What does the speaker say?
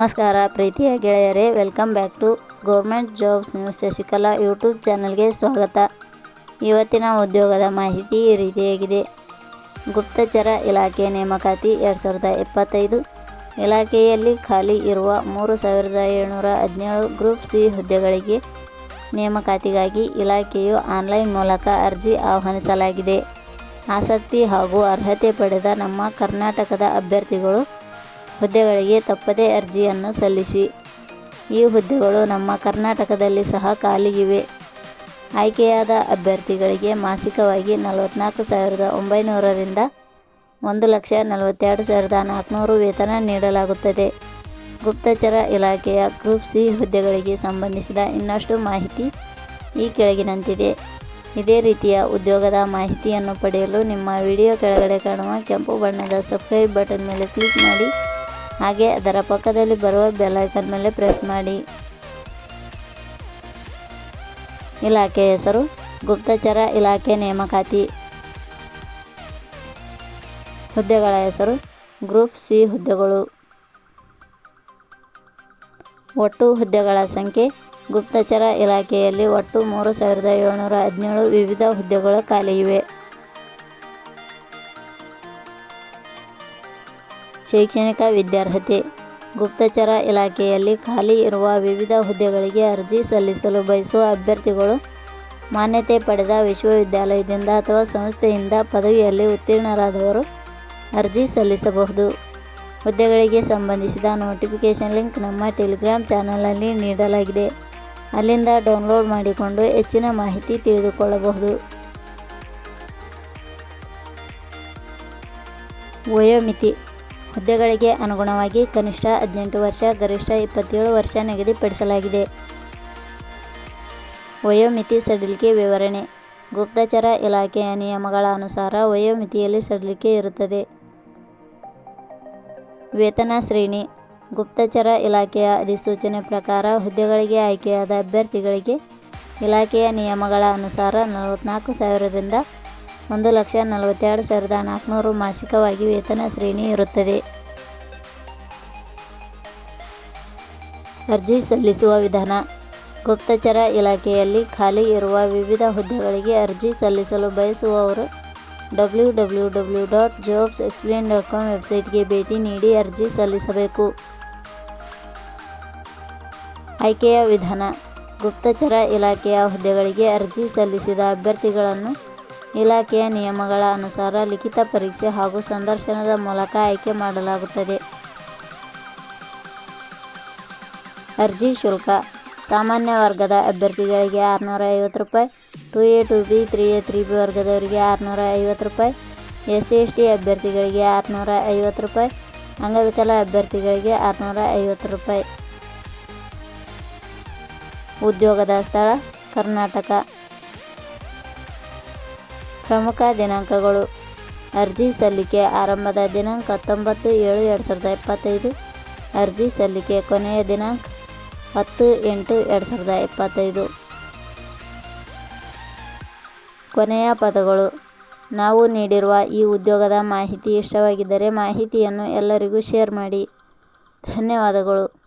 ನಮಸ್ಕಾರ. ಪ್ರೀತಿಯ ಗೆಳೆಯರೇ welcome back to government jobs news Shashikala YouTube ಚಾನಲ್ಗೆ ಸ್ವಾಗತ. ಇವತ್ತಿನ ಉದ್ಯೋಗದ ಮಾಹಿತಿ ಈ ರೀತಿಯಾಗಿದೆ ಗುಪ್ತಚರ ಇಲಾಖೆ ನೇಮಕಾತಿ ಎರಡು ಸಾವಿರದ ಇಪ್ಪತ್ತೈದು. ಇಲಾಖೆಯಲ್ಲಿ ಖಾಲಿ ಇರುವ ಮೂರು ಸಾವಿರದ ಏಳ್ನೂರ ಹದಿನೇಳು ಗ್ರೂಪ್ ಸಿ ಹುದ್ದೆಗಳಿಗೆ ನೇಮಕಾತಿಗಾಗಿ ಇಲಾಖೆಯು ಆನ್ಲೈನ್ ಮೂಲಕ ಅರ್ಜಿ ಆಹ್ವಾನಿಸಲಾಗಿದೆ. ಆಸಕ್ತಿ ಹಾಗೂ ಅರ್ಹತೆ ಪಡೆದ ನಮ್ಮ ಕರ್ನಾಟಕದ ಅಭ್ಯರ್ಥಿಗಳು ಹುದ್ದೆಗಳಿಗೆ ತಪ್ಪದೇ ಅರ್ಜಿಯನ್ನು ಸಲ್ಲಿಸಿ. ಈ ಹುದ್ದೆಗಳು ನಮ್ಮ ಕರ್ನಾಟಕದಲ್ಲಿ ಸಹ ಖಾಲಿಗಿವೆ. ಆಯ್ಕೆಯಾದ ಅಭ್ಯರ್ಥಿಗಳಿಗೆ ಮಾಸಿಕವಾಗಿ ನಲವತ್ತ್ನಾಲ್ಕು ಸಾವಿರದ ಒಂಬೈನೂರರಿಂದ ಒಂದು ಲಕ್ಷ ನಲವತ್ತೆರಡು ಸಾವಿರದ ನಾಲ್ಕುನೂರು ವೇತನ ನೀಡಲಾಗುತ್ತದೆ. ಗುಪ್ತಚರ ಇಲಾಖೆಯ ಗ್ರೂಪ್ ಸಿ ಹುದ್ದೆಗಳಿಗೆ ಸಂಬಂಧಿಸಿದ ಇನ್ನಷ್ಟು ಮಾಹಿತಿ ಈ ಕೆಳಗಿನಂತಿದೆ. ಇದೇ ರೀತಿಯ ಉದ್ಯೋಗದ ಮಾಹಿತಿಯನ್ನು ಪಡೆಯಲು ನಿಮ್ಮ ವಿಡಿಯೋ ಕೆಳಗಡೆ ಕಾಣುವ ಕೆಂಪು ಬಣ್ಣದ ಸಬ್ಸ್ಕ್ರೈಬ್ ಬಟನ್ ಮೇಲೆ ಕ್ಲಿಕ್ ಮಾಡಿ. ಹಾಗೆ ಅದರ ಪಕ್ಕದಲ್ಲಿ ಬರುವ ಬೆಲ್ ಐಕನ್ ಮೇಲೆ ಪ್ರೆಸ್ ಮಾಡಿ. ಇಲಾಖೆ ಹೆಸರು, ಗುಪ್ತಚರ ಇಲಾಖೆ ನೇಮಕಾತಿ. ಹುದ್ದೆಗಳ ಹೆಸರು ಗ್ರೂಪ್ ಸಿ ಹುದ್ದೆಗಳು. ಒಟ್ಟು ಹುದ್ದೆಗಳ ಸಂಖ್ಯೆ, ಗುಪ್ತಚರ ಇಲಾಖೆಯಲ್ಲಿ ಒಟ್ಟು ಮೂರು ಸಾವಿರದ ಏಳ್ನೂರ ಹದಿನೇಳು ವಿವಿಧ ಹುದ್ದೆಗಳು ಖಾಲಿ ಇವೆ. ಶೈಕ್ಷಣಿಕ ವಿದ್ಯಾರ್ಹತೆ, ಗುಪ್ತಚರ ಇಲಾಖೆಯಲ್ಲಿ ಖಾಲಿ ಇರುವ ವಿವಿಧ ಹುದ್ದೆಗಳಿಗೆ ಅರ್ಜಿ ಸಲ್ಲಿಸಲು ಬಯಸುವ ಅಭ್ಯರ್ಥಿಗಳು ಮಾನ್ಯತೆ ಪಡೆದ ವಿಶ್ವವಿದ್ಯಾಲಯದಿಂದ ಅಥವಾ ಸಂಸ್ಥೆಯಿಂದ ಪದವಿಯಲ್ಲಿ ಉತ್ತೀರ್ಣರಾದವರು ಅರ್ಜಿ ಸಲ್ಲಿಸಬಹುದು. ಹುದ್ದೆಗಳಿಗೆ ಸಂಬಂಧಿಸಿದ ನೋಟಿಫಿಕೇಷನ್ ಲಿಂಕ್ ನಮ್ಮ ಟೆಲಿಗ್ರಾಮ್ ಚಾನಲಲ್ಲಿ ನೀಡಲಾಗಿದೆ. ಅಲ್ಲಿಂದ ಡೌನ್ಲೋಡ್ ಮಾಡಿಕೊಂಡು ಹೆಚ್ಚಿನ ಮಾಹಿತಿ ತಿಳಿದುಕೊಳ್ಳಬಹುದು. ವಯೋಮಿತಿ ಹುದ್ದೆಗಳಿಗೆ ಅನುಗುಣವಾಗಿ ಕನಿಷ್ಠ ಹದಿನೆಂಟು ವರ್ಷ, ಗರಿಷ್ಠ ಇಪ್ಪತ್ತೇಳು ವರ್ಷ ನಿಗದಿಪಡಿಸಲಾಗಿದೆ ವಯೋಮಿತಿ ಸಡಿಲಿಕೆ ವಿವರಣೆ. ಗುಪ್ತಚರ ಇಲಾಖೆಯ ನಿಯಮಗಳ ಅನುಸಾರ ವಯೋಮಿತಿಯಲ್ಲಿ ಸಡಿಲಿಕೆ ಇರುತ್ತದೆ. ವೇತನ ಶ್ರೇಣಿ. ಗುಪ್ತಚರ ಇಲಾಖೆಯ ಅಧಿಸೂಚನೆ ಪ್ರಕಾರ ಹುದ್ದೆಗಳಿಗೆ ಆಯ್ಕೆಯಾದ ಅಭ್ಯರ್ಥಿಗಳಿಗೆ ಇಲಾಖೆಯ ನಿಯಮಗಳ ಅನುಸಾರ ನಲವತ್ತ್ನಾಲ್ಕು ಸಾವಿರದಿಂದ ಒಂದು ಲಕ್ಷ ನಲವತ್ತೆರಡು ಸಾವಿರದ ನಾಲ್ಕುನೂರು ಮಾಸಿಕವಾಗಿ ವೇತನ ಶ್ರೇಣಿ ಇರುತ್ತದೆ. ಅರ್ಜಿ ಸಲ್ಲಿಸುವ ವಿಧಾನ. ಗುಪ್ತಚರ ಇಲಾಖೆಯಲ್ಲಿ ಖಾಲಿ ಇರುವ ವಿವಿಧ ಹುದ್ದೆಗಳಿಗೆ ಅರ್ಜಿ ಸಲ್ಲಿಸಲು ಬಯಸುವವರು W W W dot jobs explain dot com ವೆಬ್ಸೈಟ್ಗೆ ಭೇಟಿ ನೀಡಿ ಅರ್ಜಿ ಸಲ್ಲಿಸಬೇಕು. ಆಯ್ಕೆಯ ವಿಧಾನ. ಗುಪ್ತಚರ ಇಲಾಖೆಯ ಹುದ್ದೆಗಳಿಗೆ ಅರ್ಜಿ ಸಲ್ಲಿಸಿದ ಅಭ್ಯರ್ಥಿಗಳನ್ನು ಇಲಾಖೆಯ ನಿಯಮಗಳ ಅನುಸಾರ ಲಿಖಿತ ಪರೀಕ್ಷೆ ಹಾಗೂ ಸಂದರ್ಶನದ ಮೂಲಕ ಆಯ್ಕೆ ಮಾಡಲಾಗುತ್ತದೆ. ಅರ್ಜಿ ಶುಲ್ಕ. ಸಾಮಾನ್ಯ ವರ್ಗದ ಅಭ್ಯರ್ಥಿಗಳಿಗೆ ಆರುನೂರ ಐವತ್ತು ರೂಪಾಯಿ, two A two B, three A, three B ವರ್ಗದವರಿಗೆ ಆರುನೂರ ಐವತ್ತು ರೂಪಾಯಿ, ಎಸ್ ಸಿ, ಎಸ್ ಟಿ ಅಭ್ಯರ್ಥಿಗಳಿಗೆ ಆರುನೂರ ಐವತ್ತು ರೂಪಾಯಿ, ಅಂಗವಿಕಲ ಅಭ್ಯರ್ಥಿಗಳಿಗೆ ಆರುನೂರ ಐವತ್ತು ರೂಪಾಯಿ. ಉದ್ಯೋಗದ ಸ್ಥಳ, ಕರ್ನಾಟಕ. ಪ್ರಮುಖ ದಿನಾಂಕಗಳು. ಅರ್ಜಿ ಸಲ್ಲಿಕೆ ಆರಂಭದ ದಿನಾಂಕ ಹತ್ತೊಂಬತ್ತು ಏಳು ಎರಡು ಸಾವಿರದ ಇಪ್ಪತ್ತೈದು. ಅರ್ಜಿ ಸಲ್ಲಿಕೆ ಕೊನೆಯ ದಿನಾಂಕ ಹತ್ತು ಎಂಟು ಎರಡು ಸಾವಿರದ ಇಪ್ಪತ್ತೈದು. ಕೊನೆಯ ಪದಗಳು. ನಾವು ನೀಡಿರುವ ಈ ಉದ್ಯೋಗದ ಮಾಹಿತಿ ಇಷ್ಟವಾಗಿದ್ದರೆ ಮಾಹಿತಿಯನ್ನು ಎಲ್ಲರಿಗೂ ಶೇರ್ ಮಾಡಿ. ಧನ್ಯವಾದಗಳು.